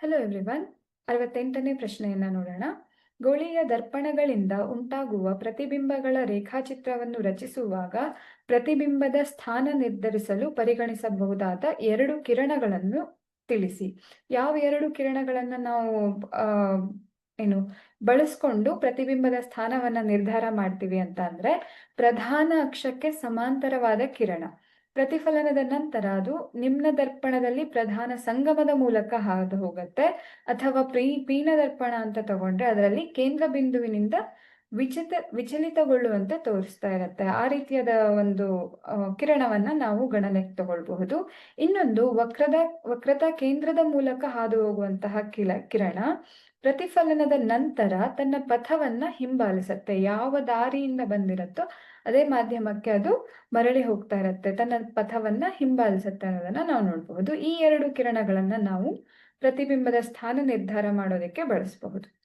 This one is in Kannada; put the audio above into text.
ಹಲೋ ಎವ್ರಿವನ್ ಅರವತ್ತೆಂಟನೇ ಪ್ರಶ್ನೆಯನ್ನ ನೋಡೋಣ. ಗೋಳಿಯ ದರ್ಪಣಗಳಿಂದ ಉಂಟಾಗುವ ಪ್ರತಿಬಿಂಬಗಳ ರೇಖಾಚಿತ್ರವನ್ನು ರಚಿಸುವಾಗ ಪ್ರತಿಬಿಂಬದ ಸ್ಥಾನ ನಿರ್ಧರಿಸಲು ಪರಿಗಣಿಸಬಹುದಾದ ಎರಡು ಕಿರಣಗಳನ್ನು ತಿಳಿಸಿ. ಯಾವ ಎರಡು ಕಿರಣಗಳನ್ನು ನಾವು ಏನು, ಬಳಸ್ಕೊಂಡು ಪ್ರತಿಬಿಂಬದ ಸ್ಥಾನವನ್ನ ನಿರ್ಧಾರ ಮಾಡ್ತೀವಿ ಅಂತ ಅಂದ್ರೆ ಪ್ರಧಾನ ಅಕ್ಷಕ್ಕೆ ಸಮಾಂತರವಾದ ಕಿರಣ. ಪ್ರತಿಫಲನದ ನಂತರ ಅದು ನಿಮ್ನ ದರ್ಪಣದಲ್ಲಿ ಪ್ರಧಾನ ಸಂಗಮದ ಮೂಲಕ ಹಾದು ಹೋಗುತ್ತೆ. ಅಥವಾ ಪ್ರೀ ಪೀನ ದರ್ಪಣ ಅಂತ ತಗೊಂಡ್ರೆ ಅದರಲ್ಲಿ ಕೇಂದ್ರ ಬಿಂದುವಿನಿಂದ ವಿಚಿತ, ವಿಚಲಿತಗೊಳ್ಳುವಂತೆ ತೋರಿಸ್ತಾ ಇರುತ್ತೆ. ಆ ರೀತಿಯಾದ ಒಂದು ಕಿರಣವನ್ನ ನಾವು ಗಣನೆಗೆ ತಗೊಳ್ಬಹುದು. ಇನ್ನೊಂದು ವಕ್ರದ, ವಕ್ರತಾ ಕೇಂದ್ರದ ಮೂಲಕ ಹಾದು ಹೋಗುವಂತಹ ಕಿಲ, ಕಿರಣ ಪ್ರತಿಫಲನದ ನಂತರ ತನ್ನ ಪಥವನ್ನ ಹಿಂಬಾಲಿಸುತ್ತೆ. ಯಾವ ದಾರಿಯಿಂದ ಬಂದಿರತ್ತೋ ಅದೇ ಮಾಧ್ಯಮಕ್ಕೆ ಅದು ಮರಳಿ ಹೋಗ್ತಾ ಇರುತ್ತೆ. ತನ್ನ ಪಥವನ್ನ ಹಿಂಬಾಲಿಸುತ್ತೆ ಅನ್ನೋದನ್ನ ನಾವು ನೋಡಬಹುದು. ಈ ಎರಡು ಕಿರಣಗಳನ್ನ ನಾವು ಪ್ರತಿಬಿಂಬದ ಸ್ಥಾನ ನಿರ್ಧಾರ ಮಾಡೋದಕ್ಕೆ ಬಳಸಬಹುದು.